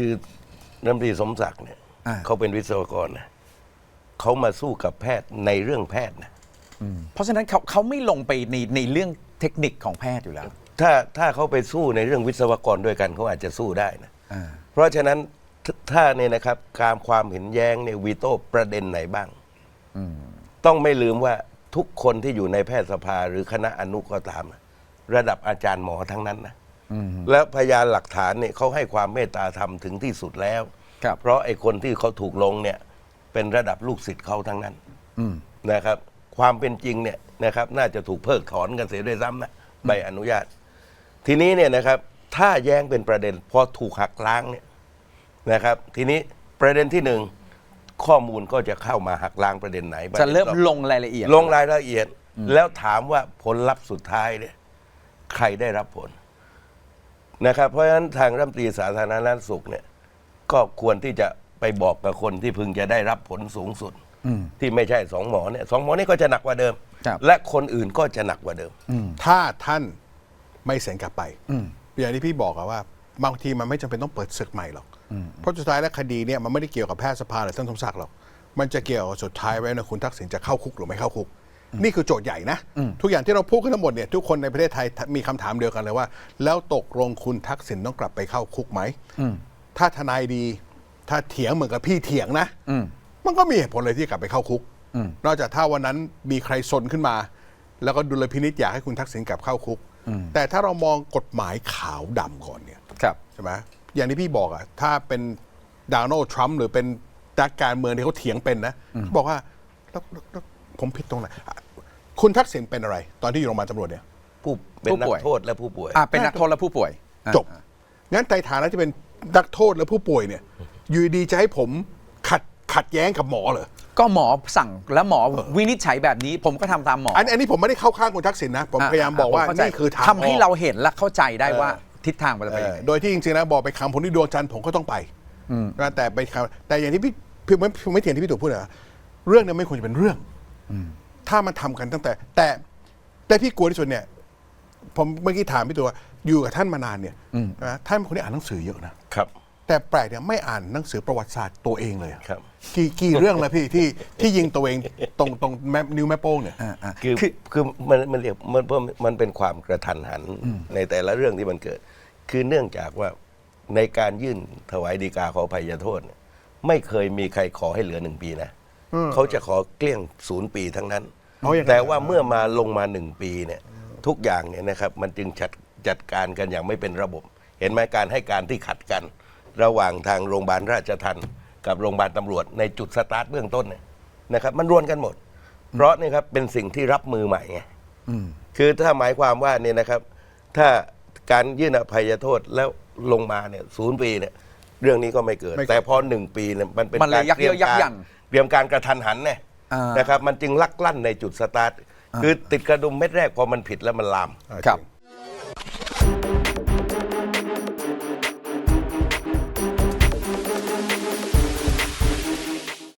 คือรัฐมนตรีสมศักดิ์เนี่ยอ่า เขาเป็นวิศวกรนะเขามาสู้กับแพทย์ในเรื่องแพทย์นะเพราะฉะนั้นเขาเขาไม่ลงไปในในเรื่องเทคนิคของแพทย์อยู่แล้วถ้าถ้าเขาไปสู้ในเรื่องวิศวกรด้วยกันเขาอาจจะสู้ได้นะอ่าเพราะฉะนั้นถถ้าเนี่ยนะครับการความเห็นแย้งเนี่ยวีโต้ประเด็นไหนบ้างต้องไม่ลืมว่าทุกคนที่อยู่ในแพทยสภาหรือคณะอนุก็ตามนะระดับอาจารย์หมอทั้งนั้นนะ แล้วพยานหลักฐานเนี่ยเขาให้ความเมตตาธรรมถึงที่สุดแล้วครับเพราะไอ้คนที่เขาถูกลงเนี่ยเป็นระดับลูกศิษย์เขาทั้งนั้นนะครับ ความเป็นจริงเนี่ยนะครับ น่าจะถูกเพิกถอนกันเสียด้วยซ้ำนะใบอนุญาต ทีนี้เนี่ยนะครับ ถ้าแย้งเป็นประเด็นพอถูกหักล้างเนี่ยนะครับ ทีนี้ประเด็นที่หนึ่งข้อมูลก็จะเข้ามาหักล้างประเด็นไหนปจะด็นเริ่มต่อลงรายละเอียด ลงรายละเอียด แล้วถามว่าผลลัพธ์สุดท้ายเนี่ยใครได้รับผล นะครับเพราะฉะนั้นทางรัฐมนตรีสาธารณสุขเนี่ยก็ควรที่จะไปบอกกับคนที่พึงจะได้รับผลสูงสุดที่ไม่ใช่สองหมอเนี่ยสองหมอนี่ก็จะหนักกว่าเดิม ครับ และคนอื่นก็จะหนักกว่าเดิม ถ้าท่านไม่เซ็นกลับไปอย่างที่พี่บอกอะว่าบางทีมันไม่จำเป็นต้องเปิดศึกใหม่หรอก เพราะสุดท้ายแล้วคดีเนี่ยมันไม่ได้เกี่ยวกับแพทยสภาหรือท่านสมศักดิ์หรอก มันจะเกี่ยวกับสุดท้ายไว้นะคุณทักษิณจะเข้าคุกหรือไม่เข้าคุก นี่คือโจทย์ใหญ่นะ ทุกอย่างที่เราพูดกันทั้งหมดเนี่ยทุกคนในประเทศไทยมีคำถามเดียวกันเลยว่า แล้วตกลงคุณทักษิณต้องกลับไปเข้าคุกไหมถ้าทนายดี ถ้าเถียงเหมือนกับพี่เถียงนะมันก็มีเหตุผลเลยที่กลับไปเข้าคุกนอกจากถ้าวันนั้นมีใครซนขึ้นมา แล้วก็ดุลพินิจอยากให้คุณทักษิณกลับเข้าคุก แต่ถ้าเรามองกฎหมายขาวดำก่อนเนี่ยครับใช่ไหมอย่างที่พี่บอกอะถ้าเป็นโดนัลด์ทรัมป์หรือเป็นนักการเมืองที่เขาเถียงเป็นนะเขาบอกว่าแล้วแล้วแล้วผมผิดตรงไหนอะ คุณทักษิณเป็นอะไร ตอนที่อยู่โรงพยาบาลตำรวจเนี่ย ผู้เป็นนัผู้ป่กวยโทษและผู้ป่วย อ่าเป็นนักโทษและผู้ป่วยอ่าจบ งั้นในฐานะที่เป็นนักโทษและผู้ป่วยเนี่ย อยู่ดีๆจะให้ผมขัดขัดแย้งกับหมอเหรอ ก็หมอสั่งแล้วหมอวินิจฉัยแบบนี้ ผมก็ทำตามหมออันอันนี้ผมไม่ได้เข้าข้างคุณทักษิณนะ ผมพยายามบอกว่าผมเข้ใจนี่คือทางทำให้ออก เราเห็นและเข้าใจได้ว่าเออทิศทางมันจะเอเป็นอยังไง โดยที่จริงๆนะบอกไปคำผมที่ดวงจันทร์ผมก็ต้องไปนะแต่ไปคำแต่อย่างที่พี่พี่ไม่พี่ไม่เถียงที่พี่ตู่พูดนะเรื่องเนี้ไม่ควรจะเป็นเรื่อง ถ้ามันทำกันตั้งแต่ แต่แต่พี่กลัวที่สุดเนี่ย ผมเมื่อกี้ถามพี่ตู่ว่าอยู่กับท่านมานานเนี่ยนะท่านเป็นคนที่อ่านหนังสือเยอะนะครับ แต่แปลกเนี่ยไม่อ่านหนังสือประวัติศาสตร์ตัวเองเลยอะครับ กี่กี่เรื่องแล้วพี่ที่ที่ยิงตัวเองตรงตรงแม่นิ้วแม่โป้งเนี่ย คือคือมันมันเรียกมันเพราะมันเป็นความกระทันหันในแต่ละเรื่องที่มันเกิด คือเนื่องจากว่าในการยื่นถวายดีกาขออภัยโทษเนี่ยไม่เคยมีใครขอให้เหลือหนึ่งปีนะเขาจะขอเกลี้ยงศูนย์ปีทั้งนั้น เอาอย่างนั้นแต่ว่าเมื่อมาลงมาหนึ่งปีเนี่ยทุกอย่างเนี่ยนะครับมันจึงจัดจัดการกันอย่างไม่เป็นระบบ เห็นไหมการให้การที่ขัดกัน ระหว่างทางโรงพยาบาลราชทันกับโรงพยาบาลตำรวจในจุดสตาร์ทเบื้องต้นเนี่ยนะครับ มันรวนกันหมด เพราะนี่ครับเป็นสิ่งที่รับมือใหม่ไงคือถ้าหมายความว่าเนี่ยนะครับ ถ้าการยื่นอภัยโทษแล้วลงมาเนี่ยศูนย์ปีเนี่ยเรื่องนี้ก็ไม่เกิดไม่เกิดแต่พอหนึ่งปีเนี่ยมันเป็นมันเลยการยักเตรียมเย้ยยักการยั้งเตรียมการกระทันหันเนี่ยอ่า นนะครับมันจึงลักลั่นในจุดสตาร์ทคือติดกระดุมเม็ดแรกพอมันผิดแล้วมันลามอ่าครับจริง